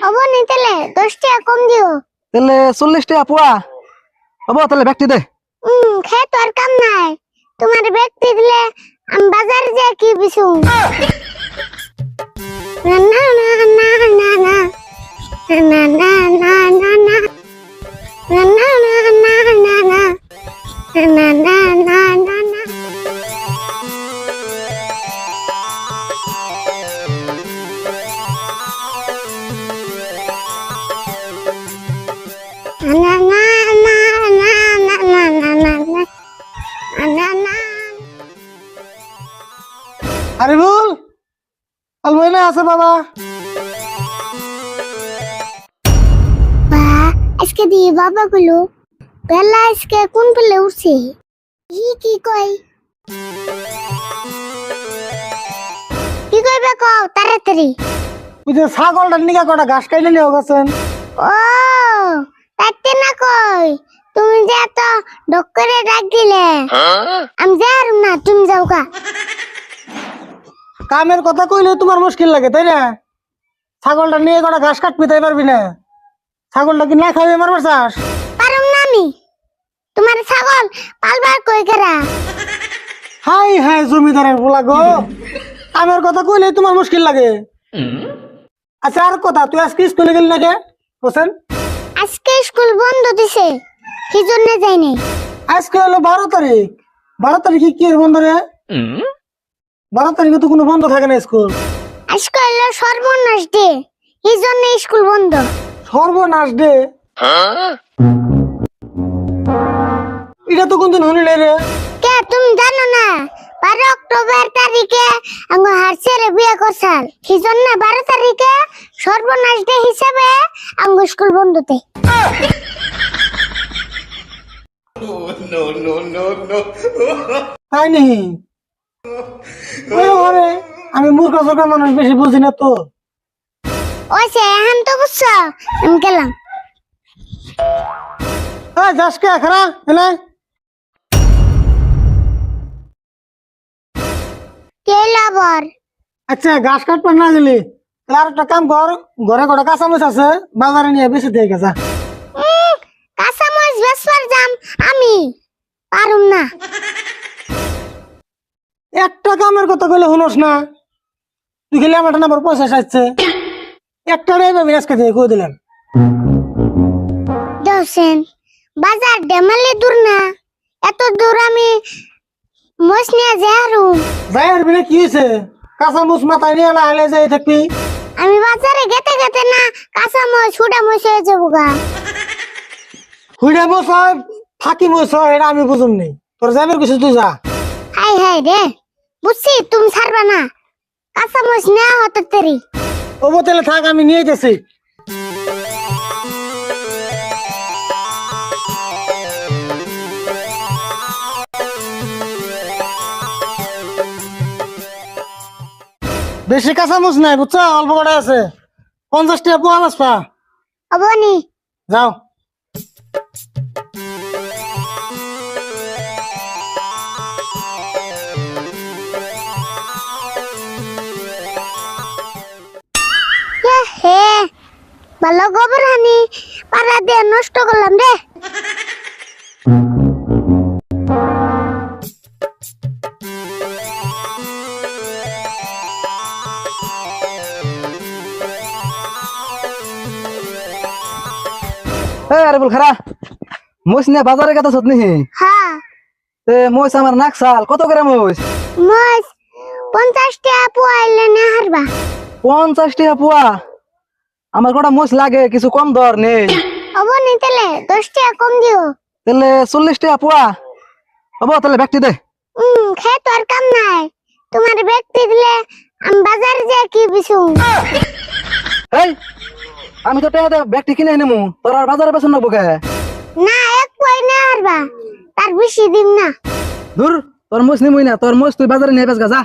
অবনি তেলে দশ টাকা কম দিও তেলে চল্লিশ টাকা পোয়া হব তাহলে ব্যাগটি দে হুম খে তো আর কাম নাই তোমার ব্যাগটি দিলে আমি বাজার যাই কি বিছু না না না না না না না না না না আরিফুল আলমাই না আছে বাবা বা আজকে দিয়ে বাবা গুলো বেলা আজকে কোন পেলে উঠছে ই কি কই কি কইবে কও তাড়াতাড়ি ওই যে ছাগলটা নিকা কটা ঘাস খাইলে নিয়ে গেছেন ও তাইতে না কই? তুমি যে এত ডক করে ডাক দিলে। আমি যাই না তুমি যাও গা। কামের কথা কইলে তোমার মুশকিল লাগে তাই না? ছাগলটা নিয়ে কটা ঘাস কাটবি তাই পারবি না? ছাগলটা কি না খাইবে মারবার চাস পারুম না আমি। তোমার ছাগল পালবার কই করা হাই হাই জমিদারের বলা গো। কামের কথা কইলে তোমার মুশকিল লাগে। আচ্ছা আর কথা তুই আজকে স্কুলে গেলি নাকি? হোসেন? আজকে স্কুল বন্ধ দিছে কি জন্য যাইনি আজকে হলো বারো তারিখ। বারো তারিখে কি এর বন্ধ রে বারো তারিখে তো কোনো বন্ধ থাকে না স্কুল। আজকে হলো সর্বনাশ ডে এই জন্য স্কুল বন্ধ। সর্বনাশ ডে? এটা তো কোনদিন হলি রে। কে তুমি জানো না? বারো অক্টোবর তারিখে আমার হারসের বিয়ে করছাল সেই জন্য বারো তারিখে সর্বনাশ ডে হিসেবে আমার স্কুল বন্ধতে তাই নি ওই ওরে, আমি মূর্খ সরকার মানুষ বেশি বুঝি না তো। ওই সে এখন তো বুঝছ? আমি গেলাম। এই যাস কে খারা এনে। কে লাবর আচ্ছা ঘাস কাটবার না গেলি। তাহলে আর একটা কাম কর ঘরে কটা কাঁচামরিচ আছে বাজারে নিয়ে বেশি দিয়ে গেছা উম, বেসবার যাম আমি পারুম না। একটা কামের কথা কইলে শুনোস না। তুই খেলে আমার নাম্বার পয়সা সাজছে একটা রে আমি আজকে দিয়ে কই দিলাম? দোসেন বাজার ডেমালি দূর না। এত দূর আমি মোষ নিয়ে যাহারুম যাই আর বিনে কি হয়েছে কাঁচামুচ মাথায় নিয়ে লাইলে যাই থাকবি। আমি বাজারে গেতে গেতে না কাঁচা মোষ ছুটা মোষ হয়ে যাব গা। হুইডা হয় ফাঁকি মোচ এটা আমি বুঝুম নি। তোর যাবের কিছু তুই যা। হাই হাই রে বুঝছি তুমি ছাড়বা না। কাঁচা মোষ নেওয়া হতো তেরি ও বোতলে থাক আমি নিয়ে গেছি বেশি কাঁচামুচ নাই বুঝছ? অল্প কটা আছে। পঞ্চাশ টাকা পোয়া বাসপা অবনি। যাও। ভালো গোবর হানি পাড়া দিয়ে নষ্ট করলাম রে। আরে বল খারা বাজারে গেতে সত নিহি হ্যাঁ তে আমার নাক সাল কত করে টাকা না হারবা। টাকা পোয়া? আমার কটা মোস লাগে কিছু কম দর নেই অবনি তাহলে দশ টাকা কম দিও। তাহলে চল্লিশ টাকা পোয়া। হব তাহলে ব্যক্তি দে। হুম খেয়ে তো আর কাম নাই। তোমার ব্যক্তি দিলে আমি বাজারে যাই কি বিছু। এই আমি তো টাকা ব্যক্তি কিনে নেমু। তোর আর বাজারে বেসন নেব কে? না এক পয় না হারবা তার বেশি দিন না। দূর তোর মোস নিমুই না। তোর মোস তুই বাজারে নিয়ে বেস গা যা।